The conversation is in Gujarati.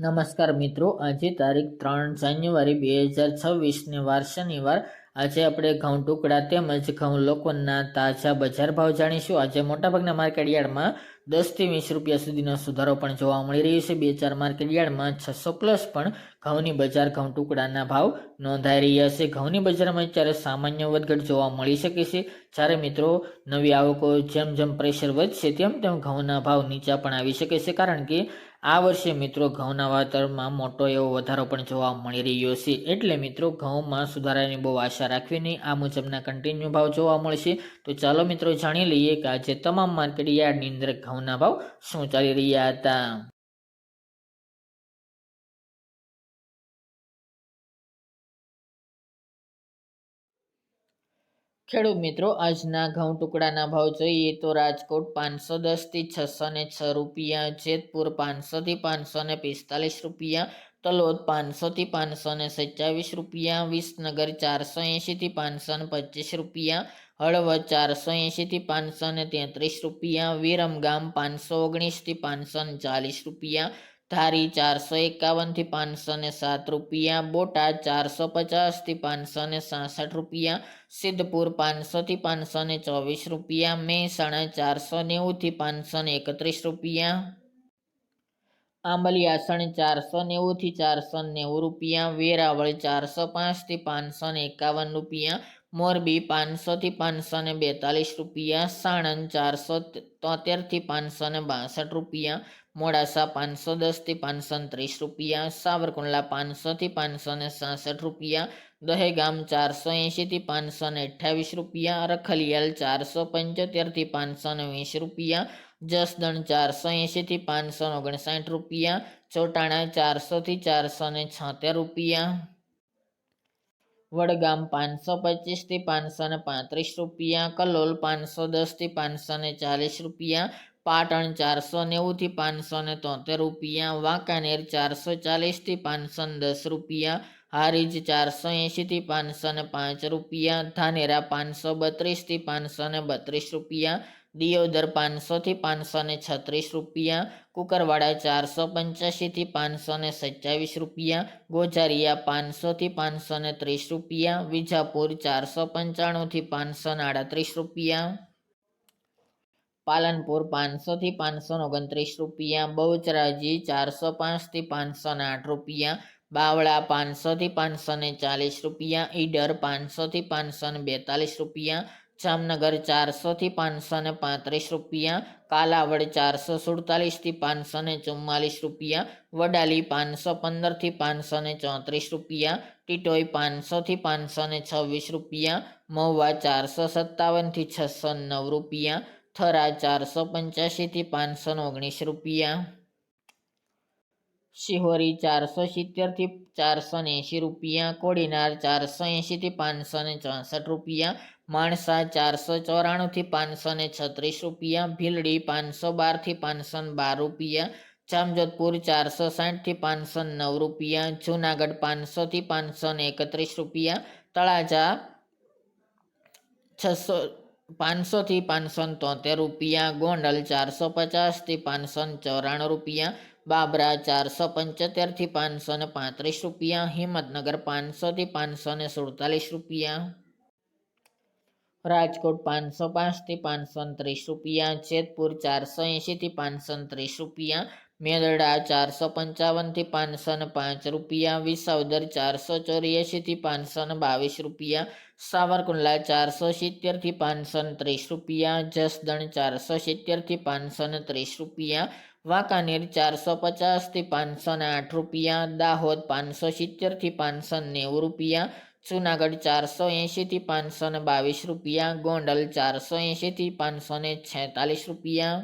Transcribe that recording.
નમસ્કાર મિત્રો, આજે તારીખ ત્રણ જાન્યુઆરી બે હજાર છવ્વીસને વાર શનિવાર. આજે આપણે ઘઉં ટુકડા તેમજ ઘઉં લોકોના તાજા બજાર ભાવ જાણીશું. આજે મોટાભાગના માર્કેટ યાર્ડમાં દસથી વીસ રૂપિયા સુધીનો સુધારો પણ જોવા મળી રહ્યો છે. બે ચાર માર્કેટ યાર્ડમાં છસો પ્લસ પણ ઘઉંની બજાર ઘઉં ટુકડાના ભાવ નોંધાઈ રહ્યા છે. ઘઉંની બજારમાં અત્યારે સામાન્ય વધઘટ જોવા મળી શકે છે. જ્યારે મિત્રો નવી આવકો જેમ જેમ પ્રેશર વધશે તેમ તેમ ઘઉંના ભાવ નીચા પણ આવી શકે છે. કારણ કે આ વર્ષે મિત્રો ઘઉંના વાતાવરણમાં મોટો એવો વધારો પણ જોવા મળી રહ્યો છે. એટલે મિત્રો ઘઉંમાં સુધારાની બહુ આશા રાખવી નહીં આ મુજબના કન્ટિન્યુ ભાવ જોવા મળશે. તો ચાલો મિત્રો જાણી લઈએ કે આજે તમામ માર્કેટ યાર્ડની અંદર ઘઉંના ભાવ શું ચાલી રહ્યા હતા? ખેડૂત મિત્રો, આજના ઘઉં ટુકડાના ભાવ જોઈએ તો રાજકોટ પાંચસો દસથી છસો ને છ રૂપિયા, જેતપુર પાંચસોથી પાંચસો ને પિસ્તાલીસ રૂપિયા, તલોદ પાંચસોથી પાંચસો ને સત્યાવીસ રૂપિયા, વિસનગર ચારસો એંશીથી પાંચસો ને પચીસ રૂપિયા, હળવદ ચારસો એંશીથી પાંચસો ને તેત્રીસ રૂપિયા, વિરમગામ પાંચસો ઓગણીસથી પાંચસો ને ચાલીસ રૂપિયા ધારી ચારસો એકાવનથી પાંચસો ને સાત રૂપિયા બોટાદ ચારસો પચાસથી પાંચસો ને સાસઠ રૂપિયા, સિદ્ધપુર પાંચસોથી પાંચસો ને ચોવીસ રૂપિયા, મહેસાણા ચારસો નેવુંથી પાંચસો ને એકત્રીસ રૂપિયા. આંબલિયાસણ ચારસો નેવુંથી ચારસો નેવું રૂપિયા, વેરાવળ ચારસો પાંચથી પાંચસો ને એકાવન રૂપિયા મોરબી પાંચસોથી પાંચસો ને બેતાલીસ રૂપિયા, સાણંદ ચારસો તોતેરથી પાંચસો ને બાસઠ રૂપિયા, મોડાસા પાંચસો દસથી પાંચસો ત્રીસ રૂપિયા, સાવરકુંડલા પાંચસોથી પાંચસો ને સાસઠ રૂપિયા, દહેગામ ચારસો એંશીથી પાંચસો ને અઠ્ઠાવીસ રૂપિયા, રખલિયાલ ચારસો પંચોતેરથી પાંચસો ને વીસ રૂપિયા, જસદણ ચારસો એંશીથી પાંચસો ઓગણસાઠ રૂપિયા, ચોટાણા ચારસોથી ચારસો ને છોતેર રૂપિયા. વડગામ પાંચસો પચીસથી પાંચસો ને પાંત્રીસ રૂપિયા, કલોલ પાંચસો દસથી પાંચસો ને ચાલીસ રૂપિયા, પાટણ ચારસો નેવુંથી પાંચસો ને તોતેર રૂપિયા, વાંકાનેર ચારસો ચાલીસથી પાંચસો ને દસ રૂપિયા, હારીજ ચારસો એંશીથી પાંચસો ને પાંચ રૂપિયા, ધાનેરા પાંચસો બત્રીસથી પાંચસો ને બત્રીસ રૂપિયા દિયોદર પાંચસોથી પાંચસો ને છત્રીસ રૂપિયા, કુકરવાડા ચારસો પંચ્યાસીથી પાંચસો ને સત્યાવીસ રૂપિયા, ગોજારિયા પાંચસોથી પાંચસો ને ત્રીસ રૂપિયા, વિજાપુર ચારસો પંચાણુંથી પાંચસો ને આડત્રીસ રૂપિયા. પાલનપુર પાંચસોથી પાંચસો ઓગણત્રીસ રૂપિયા, બહુચરાજી ચારસો પાંચથી પાંચસો ને આઠ રૂપિયા, બાવળા પાંચસોથી પાંચસો ને ચાલીસ રૂપિયા, ઈડર પાંચસોથી પાંચસો ને બેતાલીસ રૂપિયા જામનગર ચારસોથી પાંચસો ને પાંત્રીસ રૂપિયા, કાલાવડ ચારસો સુડતાલીસથી પાંચસો ને ચુમ્માલીસ રૂપિયા, વડાલી પાંચસો પંદરથી પાંચસો ને ચોત્રીસ રૂપિયા, ટીટોઈ પાંચસોથી પાંચસો ને છવ્વીસ રૂપિયા, મહુવા ચારસો સત્તાવનથી છસો નવ રૂપિયા, થરા ચારસો પંચ્યાસીથી પાંચસો ને ઓગણીસ રૂપિયા. શિહોરી ચારસો સિત્તેરથી ચારસો એંશી રૂપિયા, કોડીનાર ચારસો એંશીથી પાંચસો ને ચોસઠ રૂપિયા માણસા ચારસો ચોરાણુંથી પાંચસો ને છત્રીસ રૂપિયા, ભીલડી પાંચસો બારથી પાંચસો બાર રૂપિયા, જામજોધપુર ચારસો સાઠથી પાંચસો નવ રૂપિયા, જુનાગઢ પાંચસોથી પાંચસો ને એકત્રીસ રૂપિયા, તળાજા છસો, પાંચસોથી પાંચસો તોતેર રૂપિયા, ગોંડલ ચારસો પચાસથી પાંચસો ચોરાણું રૂપિયા, બાબરા ચારસો પંચોતેરથી પાંચસો પાંત્રીસ રૂપિયા, હિંમતનગર પાંચસોથી પાંચસો ને સુડતાલીસ રૂપિયા. રાજકોટ પાંચસો પાંચથી પાંચસો ત્રીસ રૂપિયા, જેતપુર ચારસો એંશીથી પાંચસો ત્રીસ રૂપિયા મેદરડા ચારસો પંચાવનથી પાંચસો ને પાંચ રૂપિયા, વિસાવદર ચારસો ચોર્યાસીથી પાંચસો બાવીસ રૂપિયા, સાવરકુંડલા ચારસો સિત્તેરથી પાંચસો ત્રીસ રૂપિયા, જસદણ ચારસો સિત્તેરથી પાંચસો ને ત્રીસ રૂપિયા, વાંકાનેર ચારસો પચાસથી પાંચસો ને આઠ રૂપિયા, દાહોદ પાંચસો સિત્તેરથી પાંચસો નેવું રૂપિયા જુનાગઢ ચારસો એંશીથી પાંચસો ને બાવીસ રૂપિયા ગોંડલ ચારસો એંશીથી પાંચસો ને છેતાલીસ રૂપિયા.